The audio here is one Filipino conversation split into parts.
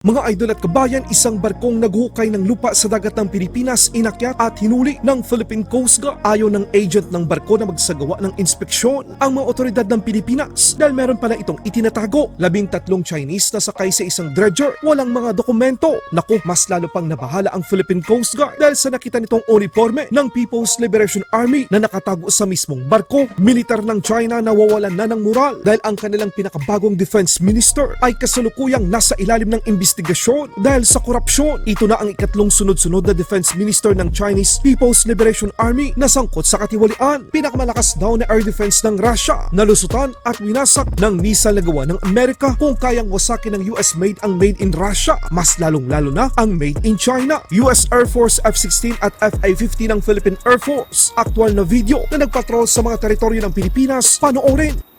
Mga idol at kabayan, isang barkong naghukay ng lupa sa dagat ng Pilipinas inakyat at hinuli ng Philippine Coast Guard. Ayaw ng agent ng barko na magsagawa ng inspeksyon ang mga otoridad ng Pilipinas dahil meron pala itong itinatago. Labing tatlong Chinese na sakay sa isang dredger, walang mga dokumento. Naku, mas lalo pang nabahala ang Philippine Coast Guard dahil sa nakita nitong uniforme ng People's Liberation Army na nakatago sa mismong barko. Militar ng China nawawalan na ng moral dahil ang kanilang pinakabagong defense minister ay kasalukuyang nasa ilalim ng investigasyon dahil sa korupsyon. Ito na ang ikatlong sunod-sunod na defense minister ng Chinese People's Liberation Army na sangkot sa katiwalian. Pinakamalakas daw na air defense ng Russia, nalusutan at winasak ng missile na gawa ng Amerika kung kayang wasakin ng US made ang made in Russia. Mas lalong-lalo na ang made in China. US Air Force F-16 at FA-50 ng Philippine Air Force. Aktual na video na nagpatrol sa mga teritoryo ng Pilipinas. Panoorin!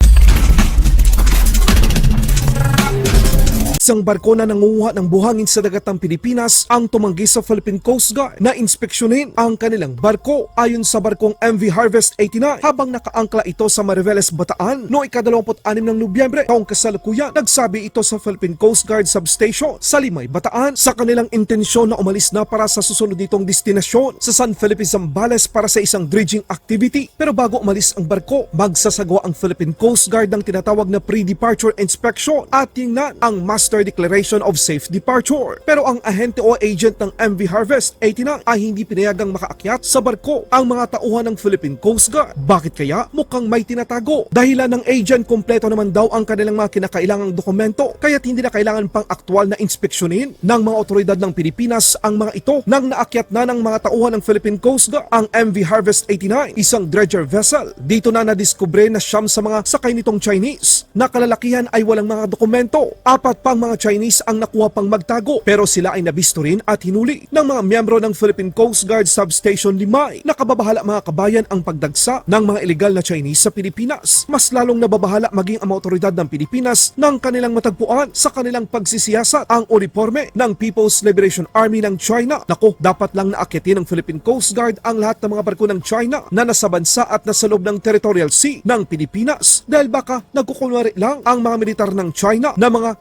Isang barko na nangunguha ng buhangin sa dagat ng Pilipinas ang tumanggi sa Philippine Coast Guard na inspeksyonin ang kanilang barko. Ayon sa barkong MV Harvest 89 habang nakaangkla ito sa Mariveles, Bataan noong ika-26 ng Nobyembre taong kasalukuyan, nagsabi ito sa Philippine Coast Guard Substation sa Limay, Bataan sa kanilang intensyon na umalis na para sa susunod nitong destinasyon sa San Felipe Zambales para sa isang dredging activity. Pero bago umalis ang barko, magsasagawa ang Philippine Coast Guard ng tinatawag na pre-departure inspection at tingnan ang Master Declaration of Safe Departure. Pero ang ahente o agent ng MV Harvest 89 ay hindi pinayagang makaakyat sa barko ang mga tauhan ng Philippine Coast Guard. Bakit kaya? Mukhang may tinatago. Dahilan ng agent, kompleto naman daw ang kanilang mga kinakailangang dokumento kaya't hindi na kailangan pang aktual na inspeksyonin ng mga otoridad ng Pilipinas ang mga ito nang naakyat na ng mga tauhan ng Philippine Coast Guard ang MV Harvest 89, isang dredger vessel. Dito na nadiskubre na siyam sa mga sakay nitong Chinese na kalalakihan ay walang mga dokumento. Apat pang mga Chinese ang nakuha pang magtago pero sila ay nabisto rin at hinuli ng mga miyembro ng Philippine Coast Guard Substation Limay. Nakababahala mga kabayan ang pagdagsa ng mga illegal na Chinese sa Pilipinas. Mas lalong nababahala maging ang mga otoridad ng Pilipinas ng kanilang matagpuan sa kanilang pagsisiyasat ang uniforme ng People's Liberation Army ng China. Nako, dapat lang naakyatin ng Philippine Coast Guard ang lahat ng mga barko ng China na nasa bansa at nasa loob ng territorial sea ng Pilipinas dahil baka nagkukunwari lang ang mga militar ng China na mga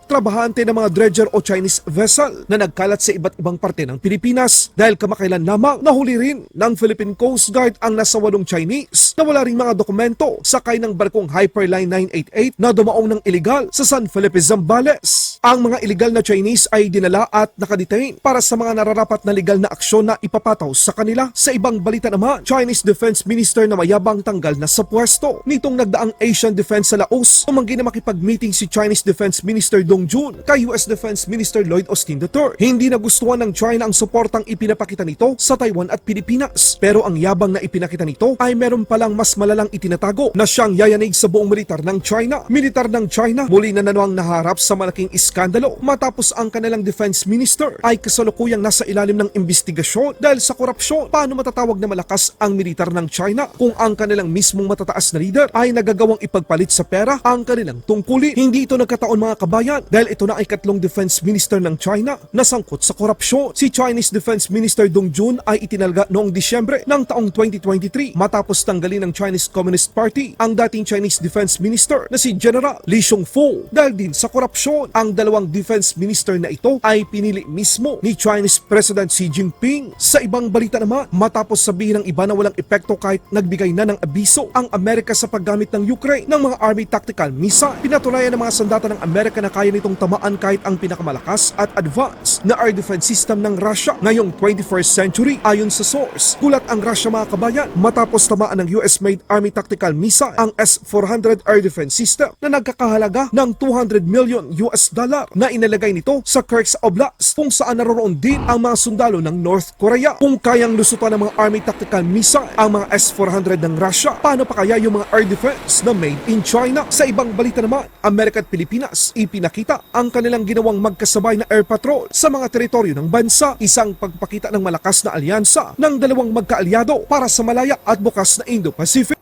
trabahante ng mga dredger o Chinese vessel na nagkalat sa iba't ibang parte ng Pilipinas dahil kamakailan lamang nahuli rin ng Philippine Coast Guard ang nasa walong Chinese na wala ring mga dokumento sakay ng barkong Hyperline 988 na dumaong ng illegal sa San Felipe, Zambales. Ang mga illegal na Chinese ay dinala at nakadetain para sa mga nararapat na legal na aksyon na ipapataw sa kanila. Sa ibang balita naman, Chinese Defense Minister na mayabang tanggal na sa pwesto. Nitong nagdaang Asian Defense sa Laos, tumanggi na makipag-meeting si Chinese Defense Minister Dong Jun kay US Defense Minister Lloyd Austin III. Hindi nagustuhan ng China ang suportang ipinapakita nito sa Taiwan at Pilipinas. Pero ang yabang na ipinakita nito ay meron palang mas malalang itinatago na siyang yayanig sa buong militar ng China. Militar ng China muli na nanuang naharap sa malaking iskandalo matapos ang kanilang defense minister ay kasalukuyang nasa ilalim ng investigasyon dahil sa korupsyon. Paano matatawag na malakas ang militar ng China kung ang kanilang mismong matataas na leader ay nagagawang ipagpalit sa pera ang kanilang tungkulin? Hindi ito nagkataon mga kabayan dahil ito na ay katlong defense minister ng China na sangkot sa korupsyon. Si Chinese Defense Minister Dong Jun ay itinalaga noong Disyembre ng taong 2023 matapos tanggalin ng Chinese Communist Party ang dating Chinese Defense Minister na si General Li Xiongfu dahil din sa korupsyon. Ang dalawang defense minister na ito ay pinili mismo ni Chinese President Xi Jinping. Sa ibang balita naman, matapos sabihin ng iba na walang epekto kahit nagbigay na ng abiso ang Amerika sa paggamit ng Ukraine ng mga Army Tactical Missile, pinatunayan ng mga sandata ng Amerika na kaya nitong tamaan kahit ang pinakamalakas at advanced na air defense system ng Russia ngayong 21st century ayon sa source. Gulat ang Russia mga kabayan matapos tamaan ng US-made Army Tactical Missile ang S-400 air defense system na nagkakahalaga ng 200 million US dollar na inalagay nito sa Kursk Oblast kung saan naroroon din ang mga sundalo ng North Korea. Kung kayang lusutan ng mga Army Tactical Missile ang mga S-400 ng Russia, paano pa kaya yung mga air defense na made in China? Sa ibang balita naman, Amerika at Pilipinas ipinakita ang kanilang ginawang magkasabay na air patrol sa mga teritoryo ng bansa, isang pagpakita ng malakas na alyansa ng dalawang magkaalyado para sa malaya at bukas na Indo-Pacific.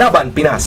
Laban Pinas.